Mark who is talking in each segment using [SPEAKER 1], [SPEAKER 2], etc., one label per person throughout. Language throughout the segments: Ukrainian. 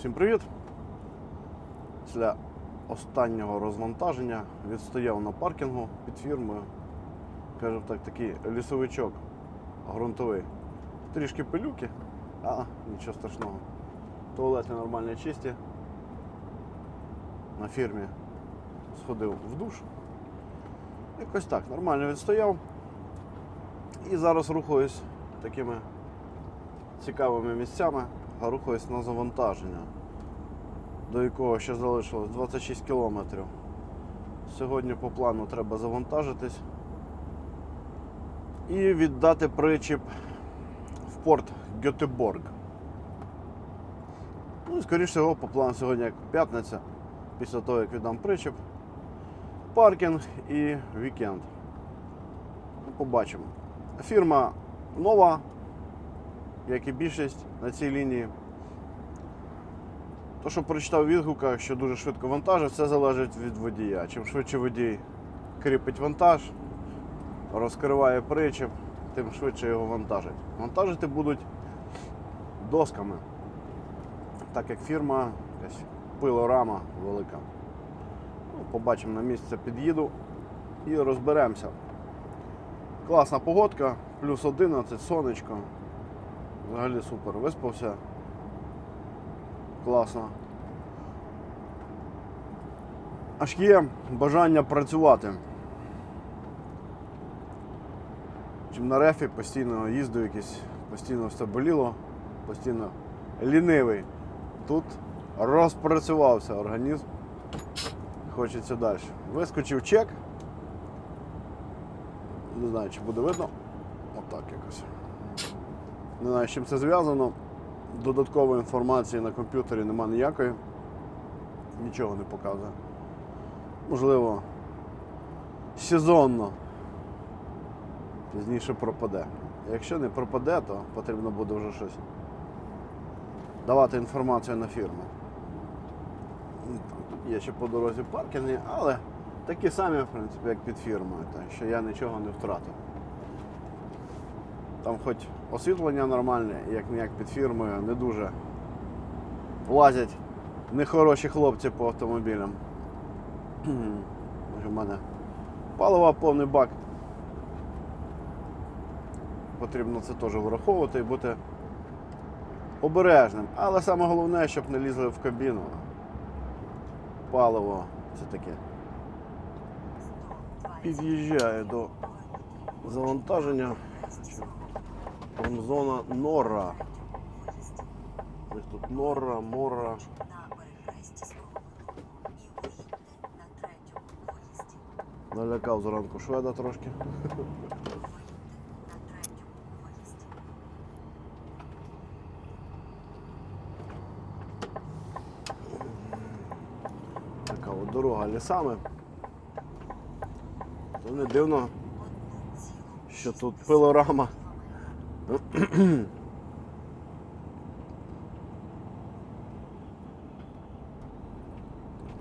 [SPEAKER 1] Всім привіт! Після останнього розвантаження відстояв на паркінгу під фірмою. Кажу так, такий лісовичок ґрунтовий. Трішки пилюки, а нічого страшного. Туалети нормально чисті. На фірмі сходив в душ. Якось так, нормально відстояв. І зараз рухаюсь такими цікавими місцями, а рухаюсь на завантаження, до якого ще залишилось 26 кілометрів. Сьогодні по плану треба завантажитись і віддати причіп в порт Гетеборг. Ну і скоріше всього, по плану сьогодні як п'ятниця, після того як віддам причіп, паркінг і вікенд. Ну, Побачимо. Фірма нова, як і більшість на цій лінії. То, що прочитав в відгуках, що дуже швидко вантажить, це залежить від водія. Чим швидше водій кріпить вантаж, розкриває причеп, тим швидше його вантажить. Вантажити будуть досками, так як фірма якась пилорама велика. Ну, побачимо на місце, під'їду і розберемося. Класна погодка, плюс 11, сонечко. Взагалі супер. Виспався. Класно. Аж є бажання працювати. Чим на рефі постійно їздив якийсь, постійно все боліло, постійно лінивий. Тут розпрацювався організм. Хочеться далі. Вискочив чек. Не знаю, чи буде видно. Отак якось. Не знаю, з чим це зв'язано. Додаткової інформації на комп'ютері нема ніякої. Нічого не показує. Можливо, сезонно. Пізніше пропаде. Якщо не пропаде, то потрібно буде вже щось давати інформацію на фірму. Ну, Тут є ще по дорозі паркінги, але такі самі, в принципі, як під фірмою, так що я нічого не втратив. Там хоч освітлення нормальне, як ніяк під фірмою, не дуже лазять нехороші хлопці по автомобілям. У мене палива повний бак. Потрібно це теж враховувати і бути обережним. Але саме головне, щоб не лізли в кабіну. Паливо це таке. Під'їжджаю до завантаження. Промзона Нора. У них тут Нора, Мора. Налякав зранку шведа трошки. Така от дорога лісами. То не дивно, що тут пилорама. У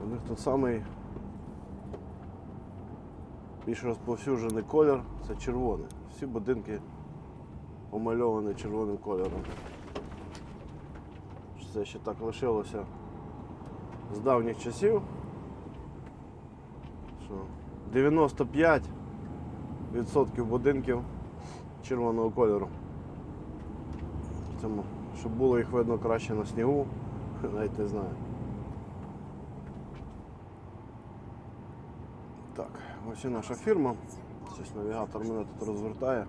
[SPEAKER 1] них тут самий більш розповсюджений колір це червоний. Всі будинки помальовані червоним кольором. Це ще так лишилося з давніх часів. Що 95% будинків червоного кольору. Тому, щоб було їх видно краще на снігу, навіть не знаю. Так, ось і наша фірма. Щось навігатор мене тут розвертає.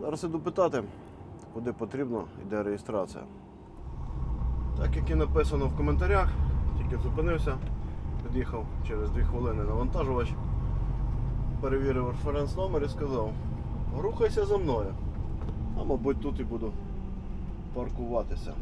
[SPEAKER 1] Зараз іду питати, куди потрібно, йде реєстрація. Так як і написано в коментарях, тільки зупинився, під'їхав через 2 хвилини навантажувач, перевірив референс номер і сказав, рухайся за мною. А мабуть тут і буду паркуватися.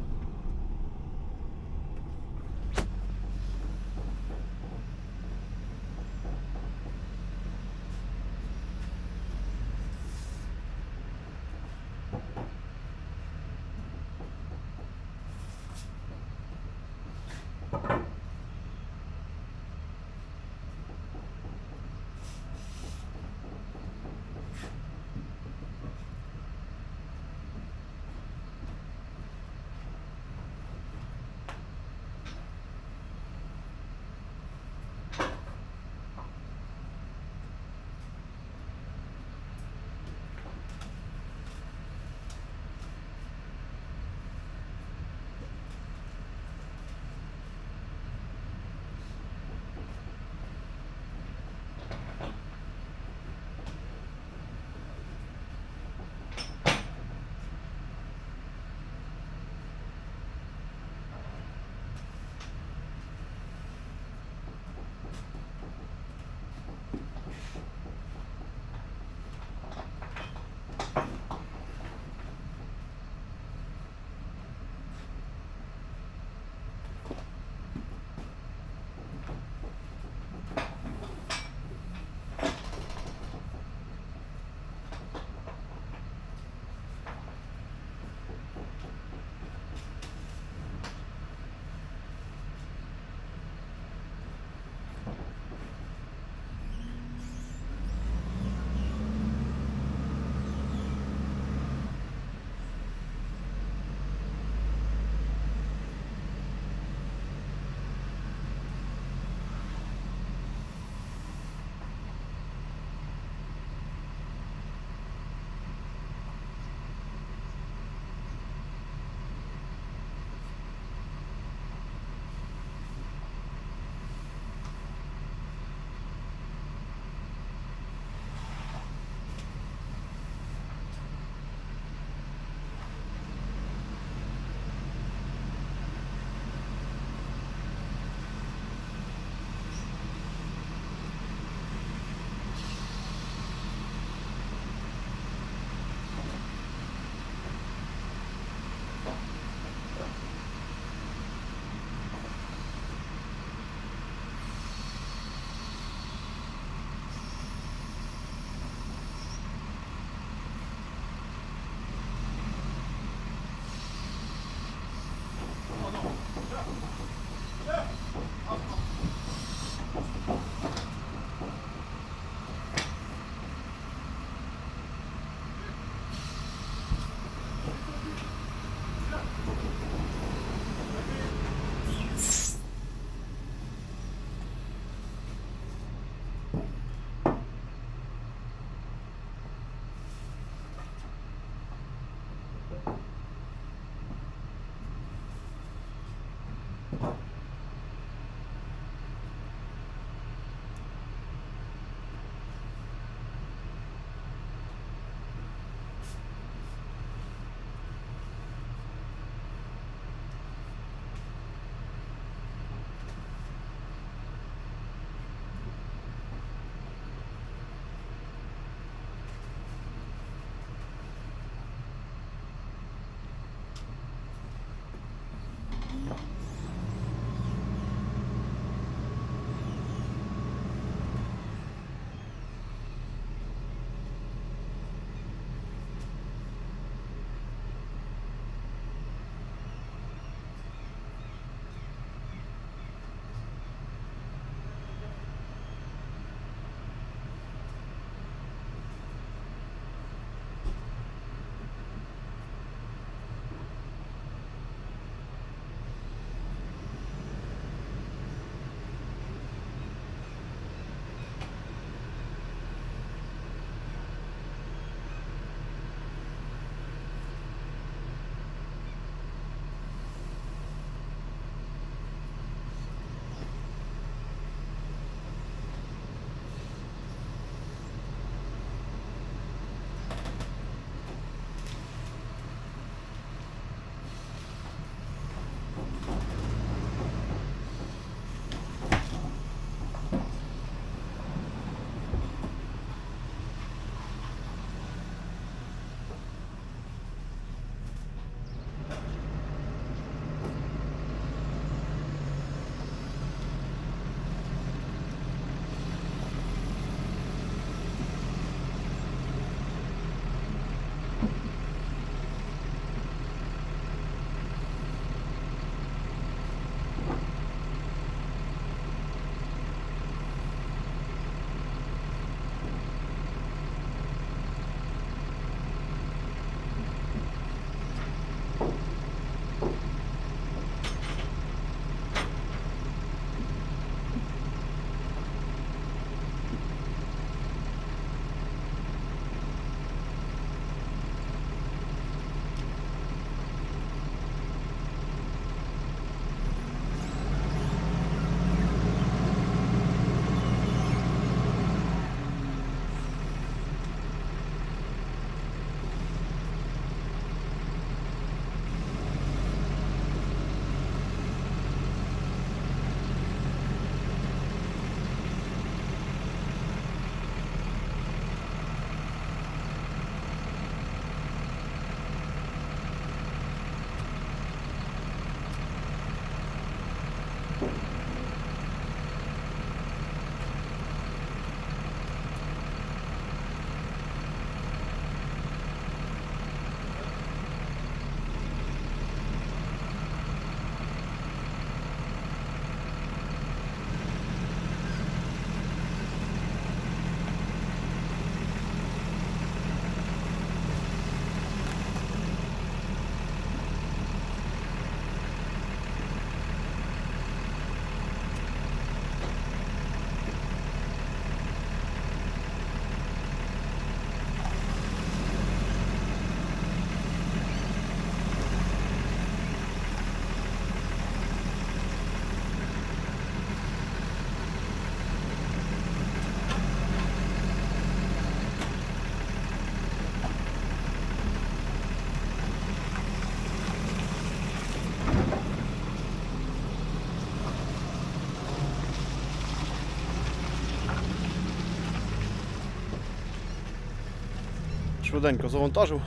[SPEAKER 1] Швиденько завантажив,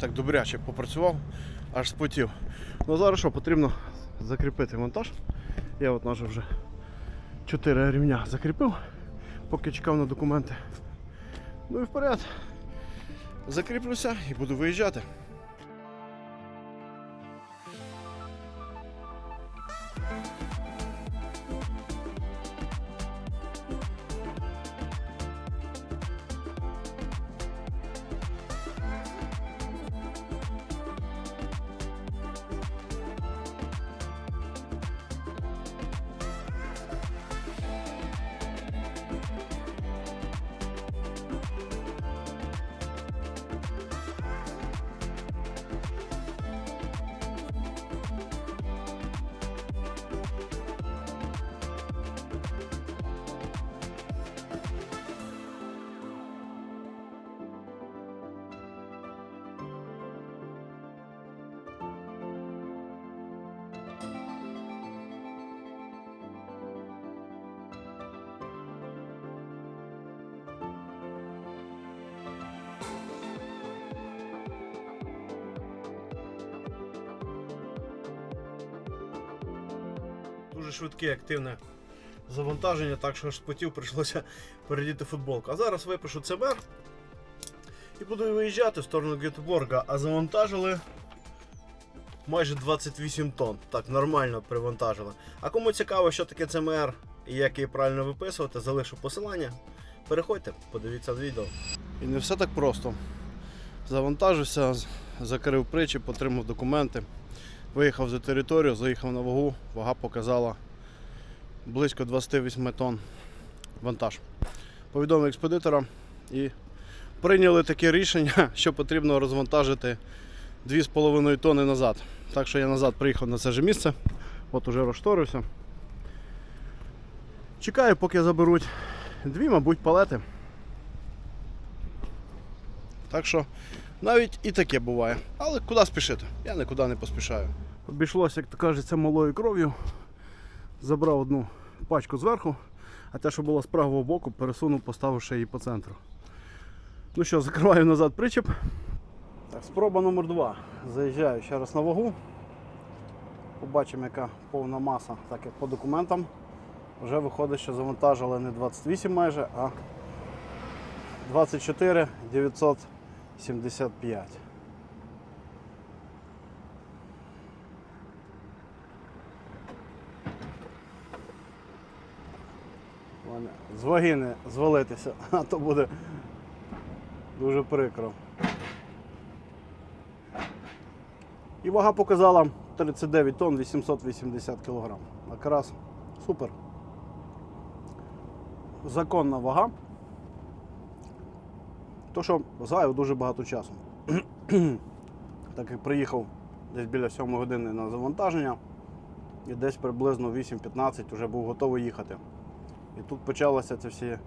[SPEAKER 1] так добряче попрацював, аж спотів. Ну зараз що, потрібно закріпити монтаж. Я от наже вже 4 рівня закріпив, поки чекав на документи. Ну і вперед. Закріплюся і буду виїжджати. Дуже швидке, активне завантаження, так що аж спотів, прийшлося передіти футболку. А зараз випишу ЦБР і буду виїжджати в сторону Гетеборга, а завантажили майже 28 тонн. Так, нормально привантажили. А кому цікаво, що таке ЦМР і як її правильно виписувати, залишу посилання. Переходьте, подивіться відео. І не все так просто. Завантажився, закрив причіп, отримав документи, виїхав за територію, заїхав на вагу, вага показала близько 28 тонн вантаж. Повідомив експедитора і прийняли таке рішення, що потрібно розвантажити 2,5 тонни назад. Так що я назад приїхав на це ж місце, от уже розшторився. Чекаю, поки заберуть дві, мабуть, палети. Так що навіть і таке буває. Але куди спішити? Я нікуди не поспішаю. Обійшлося, як то кажеться, малою кров'ю. Забрав одну пачку зверху, а те, що було з правого боку, пересунув, поставивши її по центру. Ну що, закриваю назад причіп. Так, Спроба номер 2 Заїжджаю ще раз на вагу. Побачимо, яка повна маса, так як по документам. Вже виходить, що завантажили не 28 майже, а 24 900. 75. З ваги не звалитися, а то буде дуже прикро. І вага показала 39 тонн 880 кілограм. Якраз супер. Законна вага. То, що зайв дуже багато часу. так як приїхав десь біля 7 години на завантаження, і десь приблизно 8-15 вже був готовий їхати. І тут почалися ці всі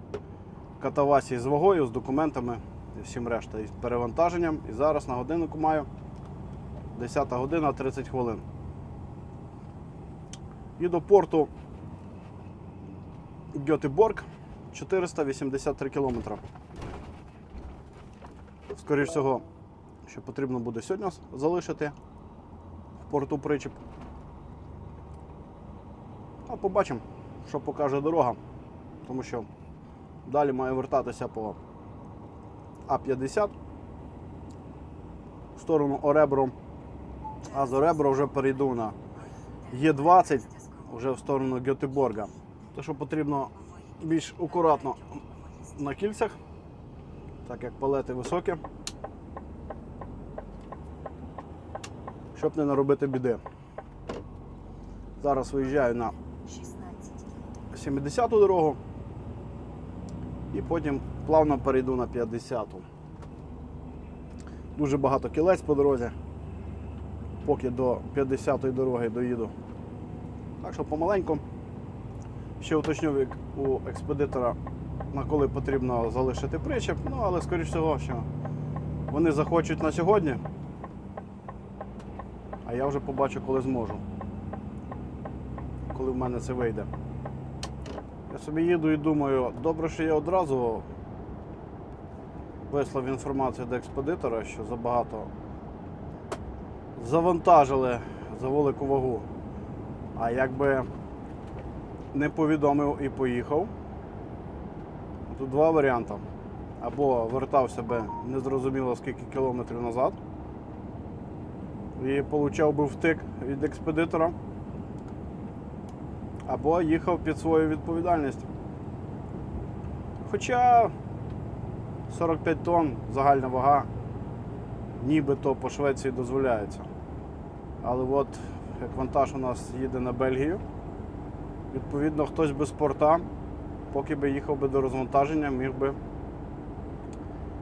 [SPEAKER 1] катавасії з вагою, з документами і всім решта, і з перевантаженням. І зараз на годиннику маю 10 година 30 хвилин. І до порту Гьотеборг 483 кілометри. Скоріше всього, що потрібно буде сьогодні залишити в порту причіп. А побачимо, що покаже дорога. Тому що далі маю вертатися по А50 в сторону Оребро. А з Оребро вже перейду на Є20 вже в сторону Гьотеборга. То, що потрібно більш акуратно на кільцях, так як палети високі, щоб не наробити біди. Зараз виїжджаю на 70-ту дорогу і потім плавно перейду на 50-ту. Дуже багато кілець по дорозі, поки до 50-ї дороги доїду. Так що помаленьку. Ще уточню як у експедитора, на коли потрібно залишити причеп, ну але скоріш всього, що вони захочуть на сьогодні, а я вже побачу, коли зможу. Коли в мене це вийде. Я собі їду і думаю, добре, що я одразу вислав інформацію до експедитора, що забагато завантажили за велику вагу. А якби не повідомив і поїхав, тут два варіанти. Або вертався би незрозуміло скільки кілометрів назад і получав би втик від експедитора або їхав під свою відповідальність. Хоча 45 тонн загальна вага, нібито по Швеції дозволяється. Але от як вантаж у нас їде на Бельгію, відповідно хтось без порта, поки би їхав би до розвантаження, міг би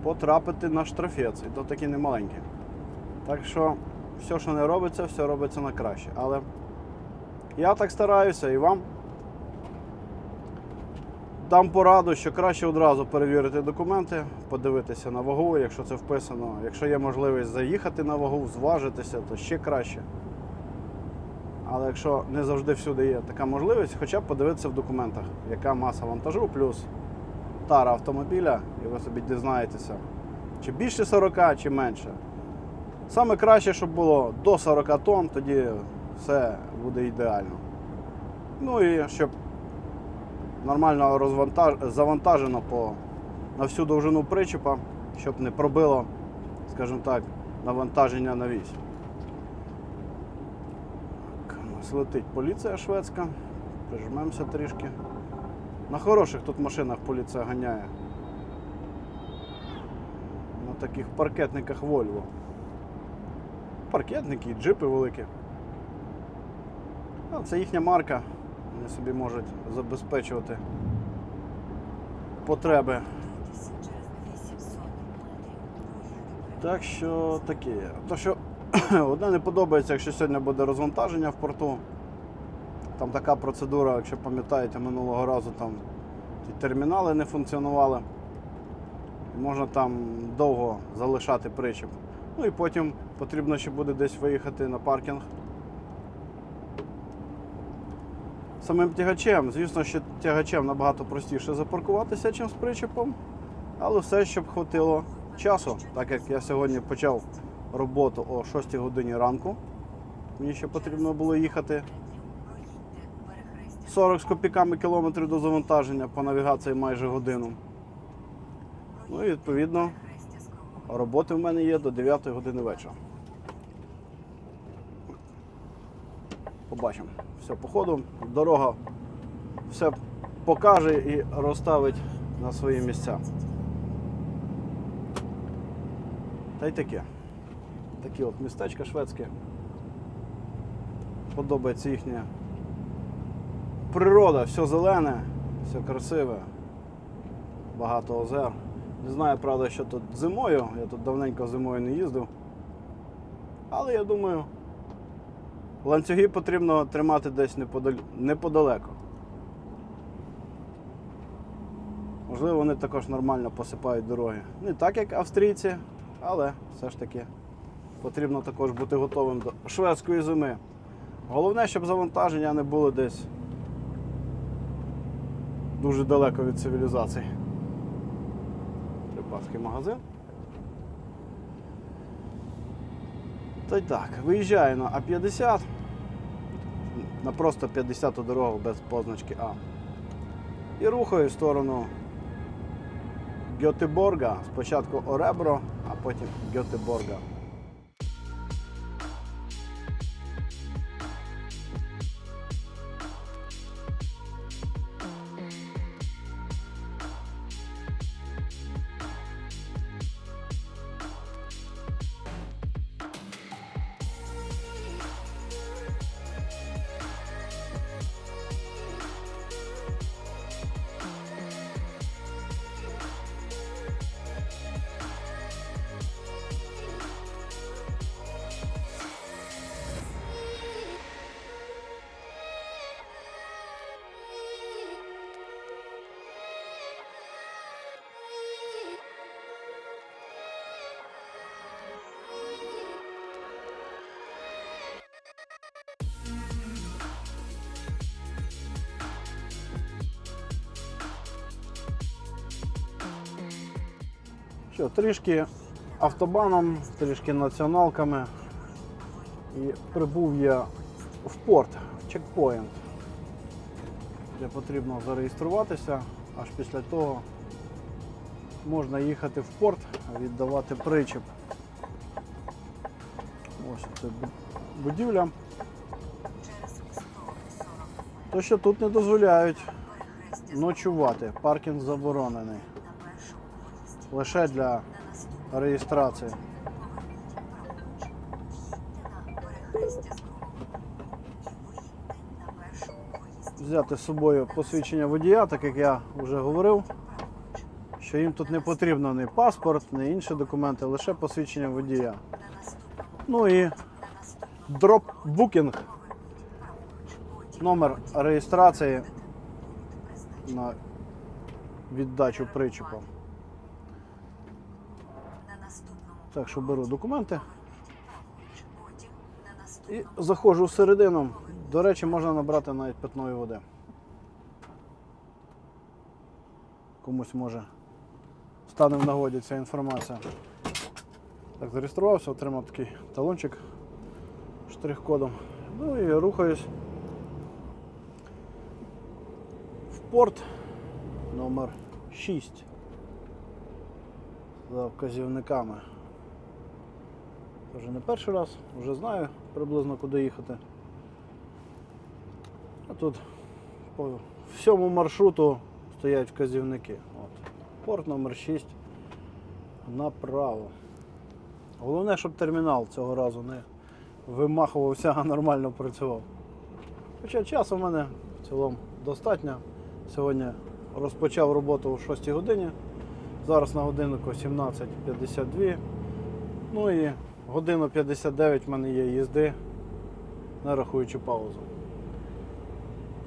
[SPEAKER 1] потрапити на штрафець, і то такі немаленькі. Так що все, що не робиться, все робиться на краще. Але я так стараюся і вам. Дам пораду, що краще одразу перевірити документи, подивитися на вагу, якщо це вписано. Якщо є можливість заїхати на вагу, зважитися, то ще краще. Але якщо не завжди всюди є така можливість, хоча б подивитися в документах, яка маса вантажу, плюс тара автомобіля, і ви собі дізнаєтеся, чи більше 40, чи менше. Саме краще, щоб було до 40 тонн, тоді все буде ідеально. Ну і щоб нормально розвантаж... завантажено по... на всю довжину причепа, щоб не пробило, скажімо так, навантаження на вісь. Летить поліція шведська. Прижмемося трішки. На хороших тут машинах поліція ганяє. На таких паркетниках Volvo. Паркетники, джипи великі. А, Це їхня марка. Вони собі можуть забезпечувати потреби.
[SPEAKER 2] Через 800 метрів
[SPEAKER 1] Так що таке. То що одне не подобається, якщо сьогодні буде розвантаження в порту. Там така процедура, якщо пам'ятаєте, минулого разу там ті термінали не функціонували. Можна там довго залишати причіп. Ну і потім потрібно ще буде десь виїхати на паркінг. Самим тягачем, звісно, що тягачем набагато простіше запаркуватися, ніж з причепом. Але все, щоб хватило часу, так як я сьогодні почав роботу о 6 годині ранку. Мені ще потрібно було їхати 40 з копійками кілометрів до завантаження по навігації майже годину. Ну і відповідно роботи в мене є до 9 години вечора. Побачимо. Все, по ходу, дорога все покаже і розставить на свої місця. Та й таке. Такі от містечка шведське. Подобається їхня природа, все зелене, все красиве, багато озер. Не знаю, правда, що тут зимою. Я тут давненько зимою не їздив. Але я думаю, ланцюги потрібно тримати десь неподалеку. Можливо, вони також нормально посипають дороги. Не так, як австрійці, але все ж таки потрібно також бути готовим до шведської зими. Головне, щоб завантаження не було десь дуже далеко від цивілізації. Рибацький магазин. Та й так, виїжджаю на А50. На просто 50-ту дорогу без позначки А. І рухаю в сторону Гьотеборга. Спочатку Оребро, а потім Гьотеборга. Що, трішки автобаном, трішки націоналками. І прибув я в порт, в чекпоінт, де потрібно зареєструватися, аж після того можна їхати в порт, віддавати причіп. Ось це будівля.
[SPEAKER 2] Через 140
[SPEAKER 1] То, що тут не дозволяють ночувати, паркінг заборонений. Лише для реєстрації. Взяти з собою посвідчення водія, так як я вже говорив, що їм тут не потрібно ні паспорт, ні інші документи, лише посвідчення водія. Ну і
[SPEAKER 2] на наступному
[SPEAKER 1] дроп букінг,
[SPEAKER 2] поверніть праворуч. Потім
[SPEAKER 1] номер реєстрації на віддачу причепа.
[SPEAKER 2] На наступному
[SPEAKER 1] Так що беру документи і заходжу всередину. До речі, можна набрати навіть питної води. Комусь може стане в нагоді ця інформація. Так, зареєструвався, отримав такий талончик штрих-кодом. Ну і рухаюсь в порт номер 6 за вказівниками. Вже не перший раз, вже знаю приблизно куди їхати. А тут по всьому маршруту стоять вказівники. От. Порт номер 6 направо. Головне, щоб термінал цього разу не вимахувався, а нормально працював. Хоча часу в мене в цілому достатньо. Сьогодні розпочав роботу о 6 годині. Зараз на годиннику 17.52. Ну і годину 59 в мене є їзди, не рахуючи паузу.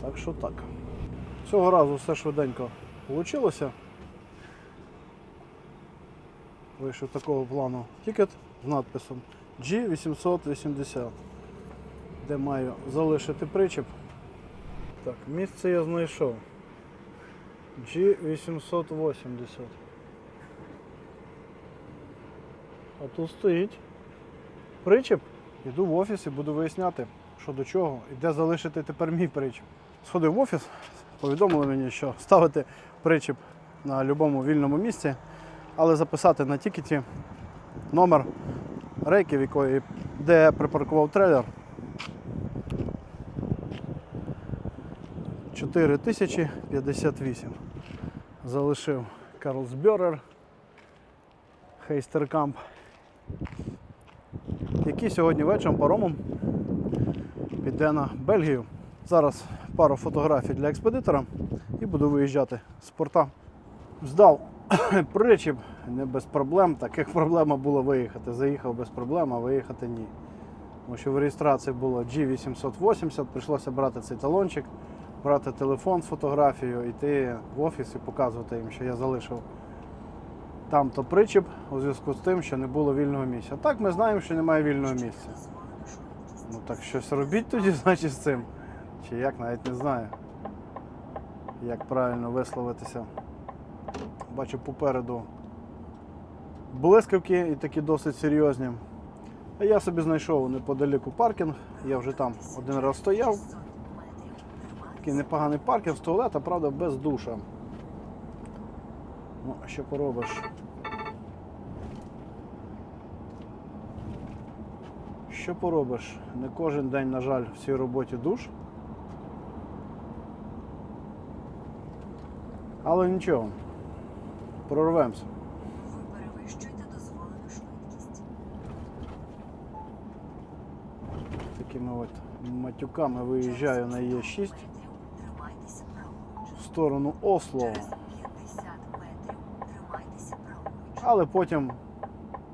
[SPEAKER 1] Так що так. Цього разу все швиденько вийшло. Вийшов такого плану тікет з надписом G880, де маю залишити причіп. Так, місце я знайшов. G880. А тут стоїть причіп. Іду в офіс і буду виясняти, що до чого і де залишити тепер мій причіп. Сходив в офіс, повідомили мені, що ставити причіп на будь-якому вільному місці, але записати на тікеті номер рейки, в якої, де я припаркував трейлер. 4058. Залишив Карлсберер, Хейстеркамп, який сьогодні вечором паромом піде на Бельгію. Зараз пару фотографій для експедитора і буду виїжджати з порта. Здав причіп не без проблем, так як проблема була виїхати. Заїхав без проблем, а виїхати ні. Тому що в реєстрації було G880, прийшлося брати цей талончик, брати телефон з фотографією, йти в офіс і показувати їм, що я залишив там то причіп у зв'язку з тим, що не було вільного місця. Так ми знаємо, що немає вільного місця. Ну так щось робіть тоді, значить, з цим. Чи як, навіть не знаю. Як правильно висловитися. Бачу попереду блискавки і такі досить серйозні. А я собі знайшов неподаліку паркінг. Я вже там один раз стояв. Такий непоганий паркінг з туалета, правда, без душа. Ну, а що поробиш? Що поробиш? Не кожен день, на жаль, в цій роботі душ. Але нічого, прорвемося.
[SPEAKER 2] Ви перевищуєте дозволену швидкість.
[SPEAKER 1] Такими от матюками виїжджаю на Е6 в сторону Осло,
[SPEAKER 2] Через 50 метрів тримайтеся праворуч.
[SPEAKER 1] але потім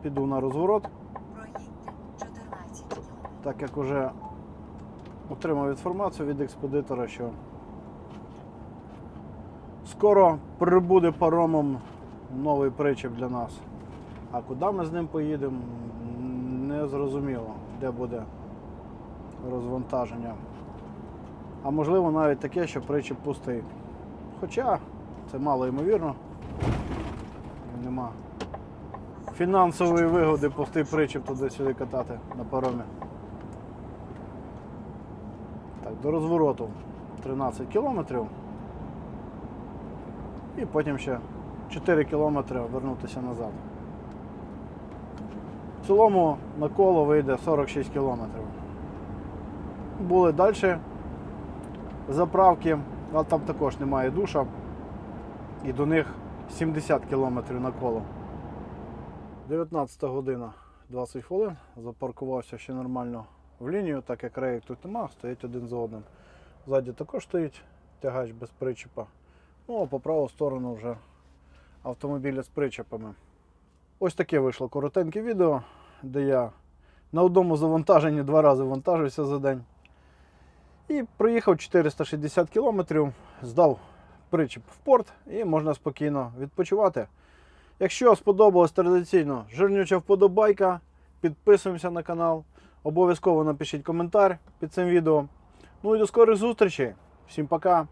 [SPEAKER 1] піду на розворот,
[SPEAKER 2] Проїдьте 14 кілометрів.
[SPEAKER 1] Так як уже отримав інформацію від експедитора, що скоро прибуде паромом новий причіп для нас. А куди ми з ним поїдемо, не зрозуміло, де буде розвантаження. А можливо навіть таке, що причіп пустий. Хоча це мало ймовірно. Нема фінансової вигоди пустий причіп туди-сюди катати на паромі. Так, до розвороту 13 кілометрів. І потім ще 4 кілометри вернутися назад. В цілому на коло вийде 46 кілометрів. Були далі заправки, але там також немає душа. І до них 70 кілометрів на коло. 19 година 20 хвилин. Запаркувався ще нормально в лінію, так як рейк тут нема, стоять один за одним. Ззаді також стоїть тягач без причепа. Ну а по праву сторону вже автомобілі з причепами. Ось таке вийшло коротеньке відео, де я на одному завантаженні два рази вантажився за день. І проїхав 460 кілометрів, здав причіп в порт і можна спокійно відпочивати. Якщо сподобалось традиційно, жирнюча вподобайка, підписуємося на канал. Обов'язково напишіть коментар під цим відео. Ну і до скорих зустрічей. Всім пока!